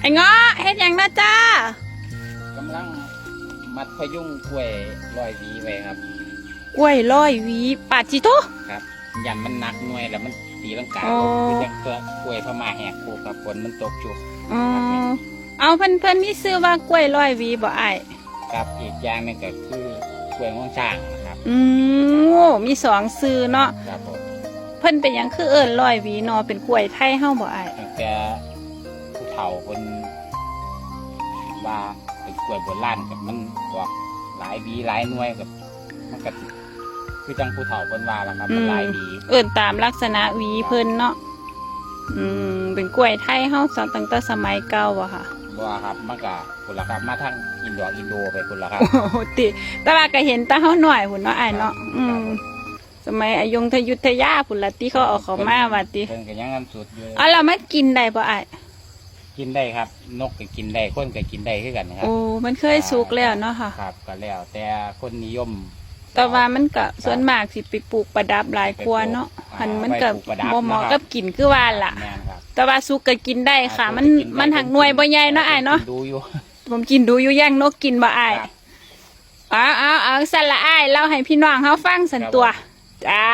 ไอ้เงาะเฮ็ดหยังนะจ้ากำลังมัดพยุงกล้วยลอยหวีไว้ครับ กล้วยร้อยหวีปาจิโต ครับยันมันหนักหน่วยแล้วมันตีลังกาอ๋อคือจังตัวกล้วยพม่าแหกคูกับฝนมันตกชุกอ๋อเอาเพิ่นเพิ่นมีชื่อว่ากล้วยร้อยหวีบ่อ้ายครับอีกอย่างหนึงก็คือกล้วยง่วงช้างนะครับอืมโอ้มีสองชื่อเนาะครับผมเพิ่นเป็นหยังคือเอิ้นร้อยหวีเนาะเป็นกล้วยไทยเฮาบ่อ้ายตั้งแต่ผู้ เฒ่าคนว่าเป็นกล้วยโบราณกับมันออกหลายหวีหลายหน่วยกับมันก็คือจังผู้เฒ่าคนว่าล่ะครับมันหลายหวีเอิ้นตามลักษณะหวีเพิ่นเนาะอืมเป็นกล้วยไทยเฮาตั้งแต่สมัยเก่าอะค่ะบ่ครับมันก็คุณละครับมาทางอินโดอินโดไปคุณละครับโอ้โหติแต่ว่าก็เห็นแตาเฮาหน่อยพุ่นเนาะอ้ายเนาะอืมสมัยอายงทยุทธยาพุ่นละติเขาเอาเขามาว่าติเพิ่นก็ยังอันสุดอยู่เอาเรามากินได้บ่อ้าย กินได้ครับ นกก็กินได้คนก็กินได้คือกันครับโอ้มันเคยสุกแล้วเนาะค่ะ ครับ ก็แล้ว แต่คนนิยม แต่ว่ามันก็ส่วนมากสิไปปลูกประดับหลายกว่าเนาะอ่าหันมันก็ไว้ปลูกประดับบ่เหมาะนะครับกับกินคือว่าล่ะ แม่นครับแต่ว่าสุกก็กินได้ค่ะ มันกิได้มันหักหน่วยบ่ใหญ่เนาะอ้ายเนาะดูอยู่ ผมกินดูอยู่ย่างนกกินบ่อ้าย ครับเอาเอาเอาสั่นละอ้ายเล่าให้พี่น้องเฮาฟังสันตัวจ้า